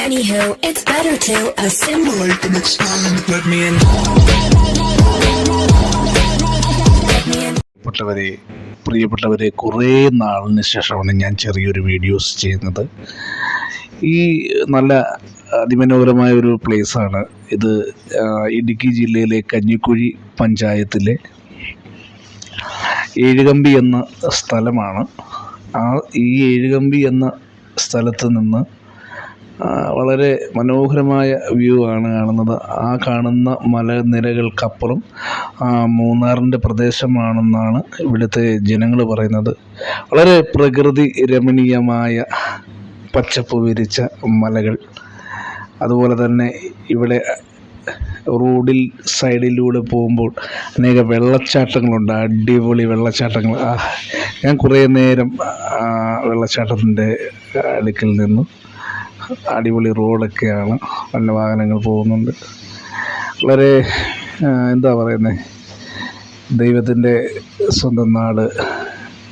Anywho, it's better to assimilate and expand. Let me in. Let me in. പ്രിയപ്പെട്ടവരെ പ്രിയപ്പെട്ടവരെ കുറേ നാളിന് ശേഷമാണ് ഞാൻ ചെറിയൊരു വീഡിയോസ് ചെയ്യുന്നത് ഈ നല്ല അതിമനോഹരമായ ഒരു പ്ലേസാണ് ഇത് ഇടുക്കി ജില്ലയിലെ കഞ്ഞിക്കുഴി പഞ്ചായത്തിലെ ഏഴുകമ്പി എന്ന സ്ഥലമാണ് ആ ഈ ഏഴുകമ്പി എന്ന സ്ഥലത്ത് നിന്ന് വളരെ മനോഹരമായ വ്യൂ ആണ് കാണുന്നത്. ആ കാണുന്ന മലനിരകൾക്കപ്പുറം മൂന്നാറിന്റെ പ്രദേശമാണെന്നാണ് ഇവിടുത്തെ ജനങ്ങൾ പറയുന്നത്. വളരെ പ്രകൃതി രമണീയമായ പച്ചപ്പ് വിരിച്ച മലകൾ. അതുപോലെ തന്നെ ഇവിടെ റോഡിൽ സൈഡിലൂടെ പോകുമ്പോൾ അനേക വെള്ളച്ചാട്ടങ്ങളുണ്ട് അടിപൊളി വെള്ളച്ചാട്ടങ്ങൾ. ഞാൻ കുറേ നേരം വെള്ളച്ചാട്ടത്തിന്റെ അടുക്കിൽ നിന്നു. അടിപൊളി റോഡൊക്കെയാണ്. നല്ല വാഹനങ്ങൾ പോകുന്നുണ്ട്. വളരെ എന്താ പറയുന്നത് ദൈവത്തിന്റെ സ്വന്തം നാട്